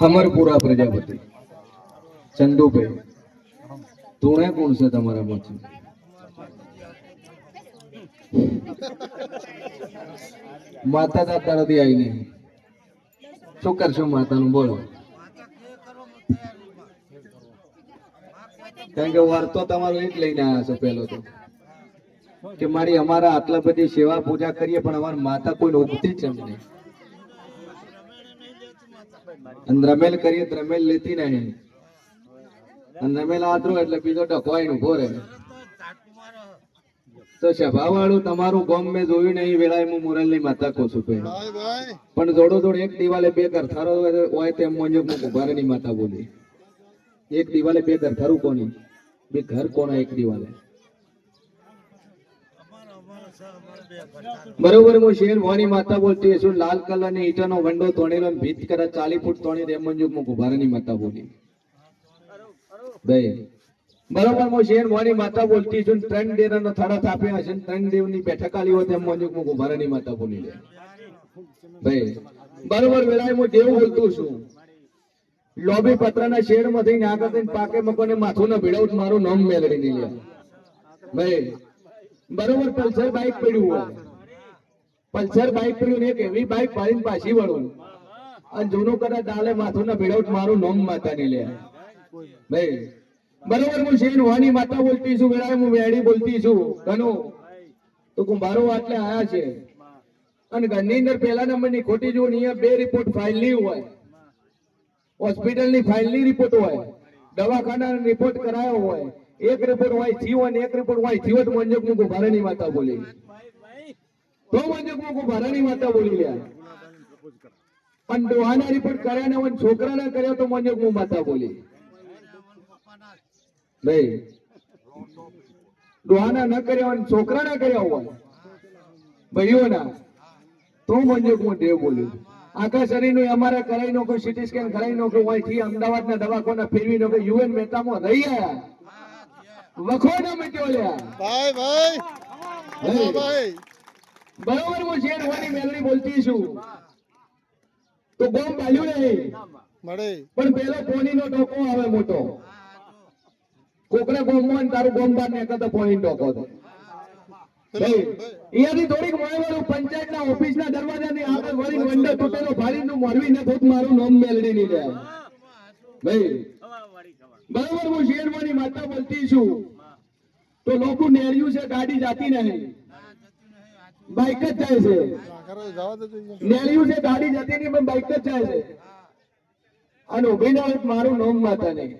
હમરપુરા પ્રજાપતિ. ચંદુભાઈ, ધૂણે કોણ છે તમારામાંથી માતા દાતા નથી આવીને. શું કરશો માતાનું? બોલો. કારણ કે વાર્તો તમારો તમારું એ જ લઈને આવ્યા છો પેલો તો. કે મારી અમારા આટલા બધી સેવા પૂજા કરીએ પણ અમારી માતા કોઈ ઉગતી જ નહીં. અને રમેલ કરીએ તો રમેલ લેતી નહીં. અને રમેલ આતરો એટલે બીજો ડખવાઈને ઊભો રહે. તો સભા વાળું તમારું ગોમ મેં જોયું નહીં વેળાએ હું મોરલની માતા કહું છું પણ જોડો જોડ એક દિવાલે બે કરથારો હોય તેમ મોંજો હું કુંભારની માતા બોલી. એક દિવાલે બે કરથારું કોની? બે ઘર કોના એક દિવાલે? બરોબર, હું શેર માતા બોલતી છું. લાલ કલરની ઈટાનો વંડો તોણેલો ભીત કરે ચાલી ફૂટ તોણી તેમ મંજુ હું કુંભારની માતા બોલી. બરોબર, હું શેર માતા બોલતી છું ત્રણ દેર નો થાપ્યા થાપે હશે ત્રણ દેવની બેઠક આલી હોય તેમ મંજુ હું કુંભારની માતા બોલી લે. ભાઈ બરોબર વેલાય હું દેવ બોલતું છું. લોબી પત્રના શેડમાંથી ને આગળ પાકે મકોને માથું ના ભીડાવું મારું નામ મેળવી લે. ભાઈ બરોબર, પલ્સર બાઇક પડ્યું હોય. પલ્સર બાઇક પડ્યું ને એક એવી બાઇક પાડીને પાછી વળું. અને જૂનું કદાચ ડાલે માથું ના ભીડાવું મારું નોમ માતા નહીં લે. ભાઈ, બરોબર, હું શેર વાની માતા બોલતી છું, વેળાએ હું વેડી બોલતી છું. ઘણું તો કુંભારો આટલે આયા છે. અને ઘરની અંદર પહેલા નંબરની ખોટી જો અહીંયા બે રિપોર્ટ ફાઇલની હોય હોસ્પિટલની ફાઇલની રિપોર્ટ હોય. દવાખાના રિપોર્ટ કરાયો હોય. એક રિપોર્ટ હોય થયો એક રિપોર્ટ હોય થયો મંજક મુકુ ભારાની માતા બોલી. તો મંજક મુકુ ભારાની માતા બોલી લ્યા. પણ ડોહાના રિપોર્ટ કર્યા ને હોય છોકરાના કર્યા તો મંજક મુ માતા બોલી. નહીં. ડોહાના ન કર્યા હોય છોકરાના કર્યા હોય. ભાઈઓના. તો મંજક હું દેવ બોલ્યું આખા શરીરનું અમારા કરાઈ નો કોઈ સીટી સ્કેન કરાઈ નો કોઈ થી અમદાવાદના દવાખાના ફેરવી નો યુએન મહેતામાં રહી આયા. વખો ના મટ્યો લ્યા ભાઈ. ભાઈ. ભાઈ. બરોબર હું શેર વાની મેલડી બોલતી છું. તો ગોમ બાલ્યું નહીં મળે. પણ પેલો પોણીનો ટોકો આવે મોટો. કોકરા ગોમમાં ને તારું ગોમ બાર ને તો પોની ટોકો તો અહીંયાથી થોડીક ઓફિસ પંચાયતના દરવાજા દરવાજાની આગળ વળી વંડો તૂટેલો ફાડીને મોરવી ને ભૂત મારું નામ મેલડી નહીં જાય ભાઈ બરોબર હું શેરવાની માતા બોલતી છું. તો લોકો નેર્યું છે ગાડી જાતી નહીં. બાઇક જ જાય છે. નેર્યું છે ગાડી જતી નહીં પણ બાઇક જ જાય છે. અને ઊભી ના હોય મારું નોમ માતા નહીં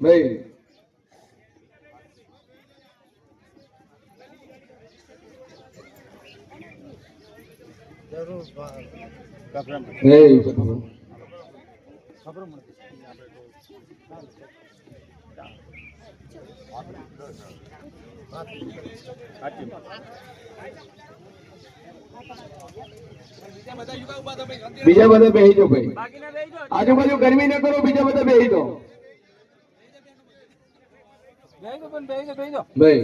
ભાઈ. હે પ્રભુ. બીજા બધા બેહી જો ભાઈ. આજુબાજુ ગરમી ન કરો બીજા બધા બેહી જાઓ ભાઈ.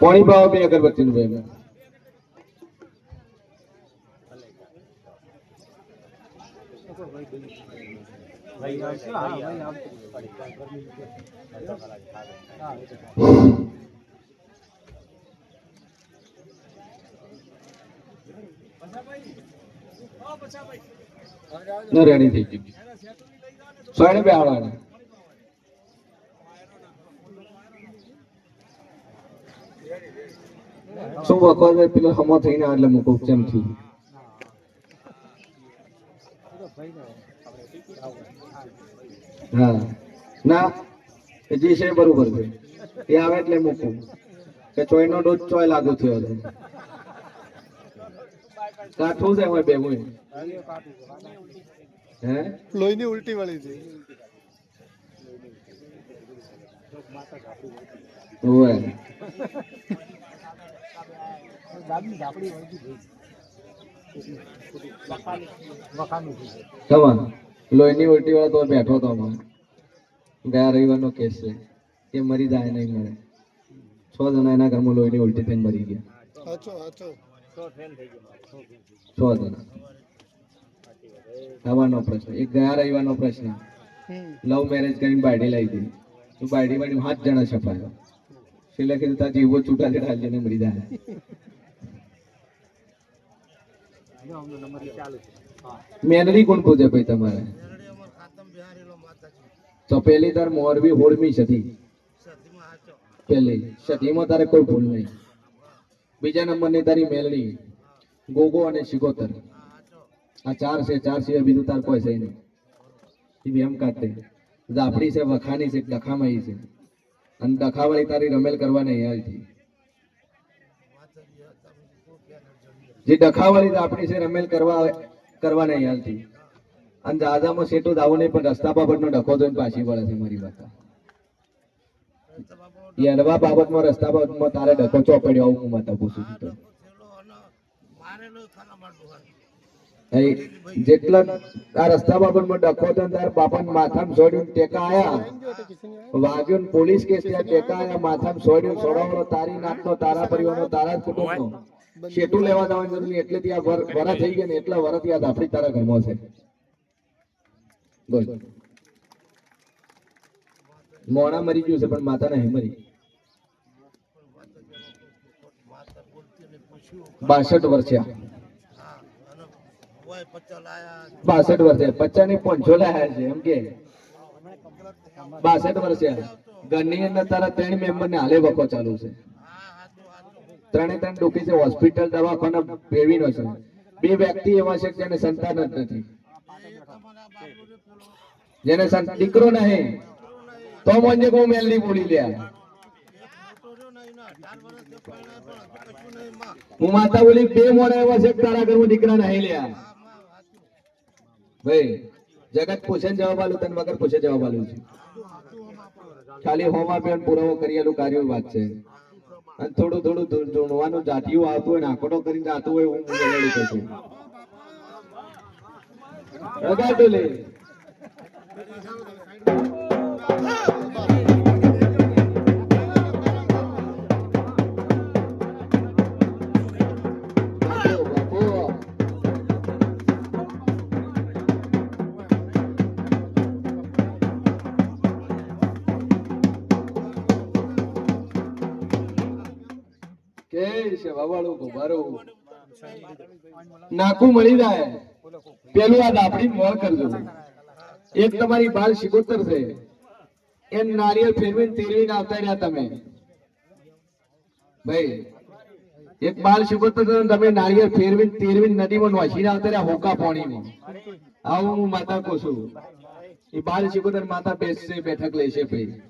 પાણી પાવા બે અગરબત્તીનું ભાઈ ન રેડી થઈ ગઈ સોયને બે આવવાના શું વખત પેલો હમો થઈને એટલે મૂકો કેમ થયું. હા. ના, એ જે છે બરોબર છે. એ આવે એટલે મૂકું કે ચોય નો ડોઝ ચોય લાગુ થયો છે કાઠું છે હોય ભેગું હે? લોહીની ઉલટી વળી છે. લોહીની ઉલટી વાળો તો બેઠો તો ગયા રવિવારનો કેસ છે. કે મરી જાય નહીં મળે છ જણા એના ઘરમાં લોહીની ઉલટી થઈને મરી ગયા. જણા. હવાનો પ્રશ્ન. એક ગયા રવિવારનો પ્રશ્ન. લવ મેરેજ કરીને બાયડી લાવી દીધી તો બાયડી બાયડી સાત જણા છપાયો. છેલ્લે કીધું તા જીવો છૂટા છેડા હાલીને મરી જાય. મેનરી કોણ પૂજે ભાઈ તમારે? તો પેલી તાર મોરબી હોળમી સતી. પેલી સતીમાં તારે કોઈ ભૂલ નહીં. બીજા નંબરની તારી મેલડી, ગોગો અને શિકોતર આ ચાર છે, ચાર સિવાય બીજું તાર કોઈ છે નહીં. એ એમ કાઢતે છે. વખાની છે, ડખામાં છે. અને ડખાવાળી તારી રમેલ કરવા નહીં આવતી જે ડખાવાળી જાફડી છે, રમેલ કરવા કરવા નહીં આવતી અને દાદામાં સેટો દાવો નહીં, પણ રસ્તા બાબતનો ડખો જોઈને પાછી વળે છે મારી વાત. યડવા બાબતમાં રસ્તા બાબતમાં તારે ડખો ચોપડ્યો આવું હું માતા પૂછું છું. જેટલા આ રસ્તા બાબતમાં ડખો તો તાર બાપાને માથામાં છોડ્યું ટેકા આયા. વાગ્યો પોલીસ કેસ ત્યાં ટેકા આયા, માથામાં છોડ્યું છોડાવવાનો તારી નાખનો તારા પરિવારનો, તારા જ કુટુંબનો. શેટું લેવા જવાની જરૂર નહીં, એટલે ત્યાં વર થઈ ગયા ને, એટલા વરસ યાદ આપણી તારા ઘરમાં છે બોલ. મોણા મરી ગયું છે, પણ માતા નહીં મરી. બાસઠ વર્ષે. બાસઠ વર્ષે. પચાસની પંચો લાયા છે, એમ કે. બાસઠ વર્ષે. ઘરની અંદર તારા ત્રણ મેમ્બર ને હાલે વખો ચાલુ છે. ત્રણે ત્રણ દુખી છે, હોસ્પિટલ, દવાખાના ભેળવીનો છે. બે વ્યક્તિ એવા છે જેને સંતાન જ નથી. જેને દીકરો નહીં. તો મને કહું મેલની બોલી લે. હું માતા બોલી બે મોડે એવા છે તારા ઘરમાં દીકરા નહીં લ્યા. ભાઈ, જગત પૂછે જવાબ આલું, તન વગર પૂછે જવાબ આલું છે. ખાલી હોમા પેન પુરાવો કરેલું કાર્ય વાત છે. અને થોડું થોડું ધૂણવાનું જાતિયું આવતું હોય ને આંકડો કરીને જાતું હોય હું બોલેલું છું. વગાડો લે. કે છે વાવાળું ગોબારું નાકું મળી જાય. પેલું આ દાપડી મોર કરજો. એક તમારી બાલ શિકોતર છે. એમ નારિયેળ ફેરવીને તેરવીને આવતા રહ્યા તમે. ભાઈ એક બાલ શિકોતર તમે નારિયેળ ફેરવીને તેરવીને નદીમાં નોશીને આવતા રહ્યા હોકા પાણીમાં. આવું હું માતા કહું છું. એ બાલ શિકોતર માતા બેસશે બેઠક લેશે ભાઈ.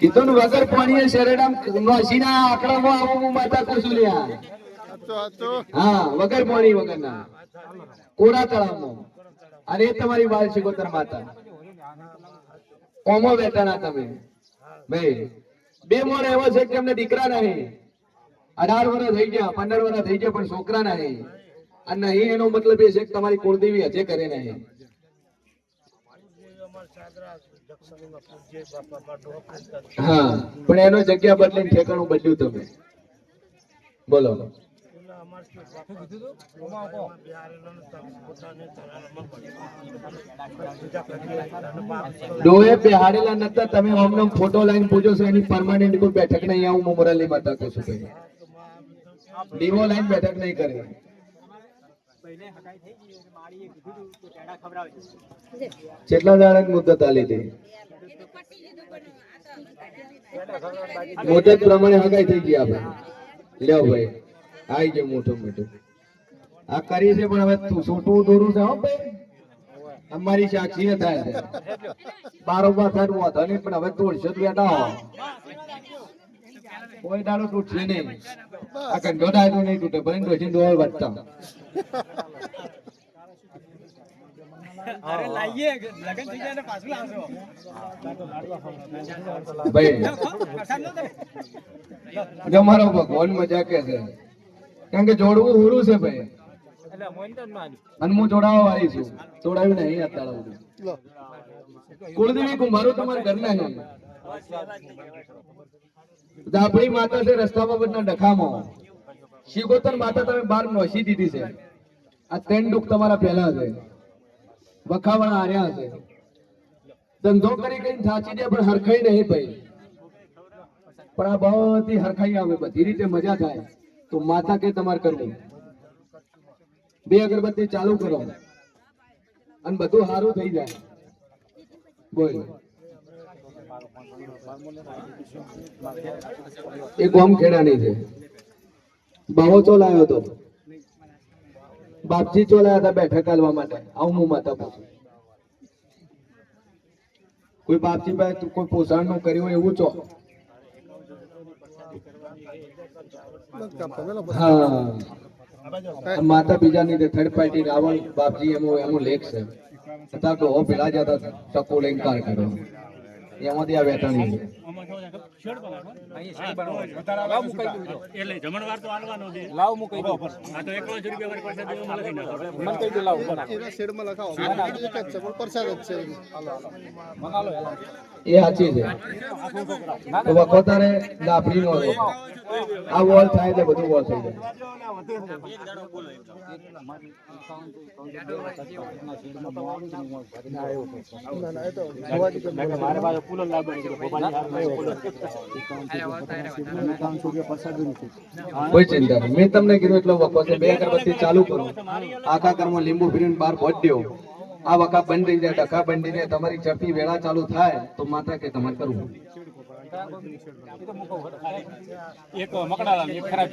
કીધું ને વગર પાણીએ શેરડામ નોશીના આંકડામાં આવું હું માતા હાચો હા, વગર પાણી વગરના. કોરા તળાવમાં. અને એ તમારી બાલ શિકોતર માતા. ઓમો બેઠાના તમે. ભાઈ, બે મોર એવો છે કે અમને દીકરા નહીં. અઢાર વર્ષ થઈ ગયા, પંદર વર્ષ થઈ ગયા, પણ છોકરા નહીં. અને નહીં એનો મતલબ એ છે કે તમારી કુળદેવી હજે કરે નહીં. હા પણ એનો જગ્યા બદલીને ઠેકાણું બદલ્યું તમે. બોલો. ડોએ બિહારેલા નતા તમે અમને ફોટો લાઈન પૂછો છો એની પરમાનન્ટ કોઈ બેઠક નહીં આવું હું મોરાલી માતા કહું છું લીવો લાઈન બેઠક નહીં કરે. કેટલા દાડા મુદત આલી હતી? મુદત પ્રમાણે હગાઈ થઈ ગયા ભાઈ. લ્યો ભાઈ, આઈ ગયો મોટું મોટું આ કરી છે પણ હવે છોટું દોરું છે અમારી સાક્ષી થાય છે. બારોબાર થાય વાંધો નહીં, પણ હવે તોડશે તો બેટા કોઈ દાડો તૂટશે નહીં. આ કંઠો દાડો નહીં તૂટે પણ ડોસી ડોળ વધતા. અરે લાઈએ લગન થઈ જાય ને પાછું ભાઈ. ભગવાન મજા કે છે. કારણ કે જોડવું હુરું છે ભાઈ. અને હું જોડાવા વાળી છું. જોડાવી નહીં અત્યારે સુધી. કુળદેવી કુંભારો તમારા ઘરના છે. દાપડી માતા છે રસ્તા બાબતના ડખામાં. શિગોતર માતા તમે બાર નોસી દીધી છે. આ ત્રણ દુઃખ તમારા પહેલા છે. વખાવણ આર્યા છે. ધંધો કરી કઈ થાચી દે, પણ હરખાઈ નહીં ભાઈ. પણ આ બધી હરખાઈ આવે, બધી રીતે મજા થાય. તો માતા કે તમારે કરવું? બે અગરબત્તી ચાલુ કરો. અને બધું સારું થઈ જાય. બોલ. એ ગોમ ખેડાની છે. બાવો ચો લાવ્યો હતો બાપજી ચો લાવ્યા હતા બેઠક હાલવા માટે. આવું હું માતા પૂછું કોઈ બાપજી ભાઈ કોઈ પોષણનું કર્યું એવું ચો હા. માતા બીજાની થર્ડ પાર્ટી રાવણ બાપજી એમ એમાં લેખ છે. હતા તો પેલા જતા ટકો લઈને કાર કર્યો. એમાંથી આ વેટાણી એટલે જમણવાર તો હાલવાનો છે. લાવ મૂકી દો આ તો એકાવનસો રૂપિયા વાળી પ્રસાદ દેવામાં લખી મને કહી દો લાવ એના શેડમાં લખાવો. એક જ છે પણ પ્રસાદ જ છે મંગાલો એ સાચી છે. તો વખોતારે લાપડી નો રહે આ વોલ થાય એટલે બધું વોલ થઈ જાય. ના ના એ તો ભુવાજી કે બોલે. મારે પાસે કુલર લાવવાની છે. ભોપાલની કોઈ ચિંતા નહીં. મેં તમને કીધું એટલો વખો છે બે અગરબત્તી ચાલુ કરો. આખા ઘરમાં લીંબુ ફીરીને બહાર દ્યો આ વખા બંધ થઈ જાય ડખા બંધ તમારી ચપી વેળા ચાલુ થાય તો માતા કે તમારે કરવું? એક મકડાલા એક ખરાબ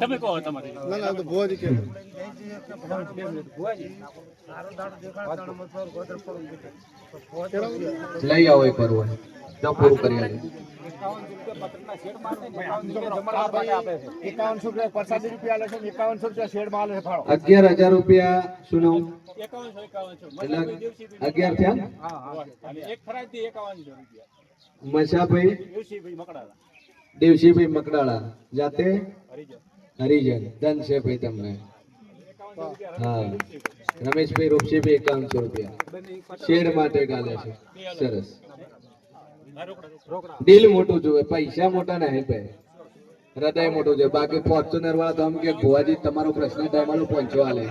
તમે કહો તમારે. ના ના તો ભુવાજી કે. લઈ આવો એક વાર. તો પૂરું કરી ફાળો અગિયાર હજાર રૂપિયા શું નામ? થયા? મશાભાઈ દિવસીભાઈ મકડાળા જાતે? હરિજન. હરિજન. ધન છે ભાઈ તમને. હા. રમેશભાઈ રૂપસીભાઈ. એકાવનસો રૂપિયા. શેડ માટે ગાલે છે. સરસ. દિલ મોટું જોવે પૈસા મોટા નહીં ભાઈ હૃદય મોટું છે બાકી ફોર્ચ્યુનર વાળા તો આમ કે, ભુવાજી, તમારો પ્રશ્ન તમારો પહોંચવા લે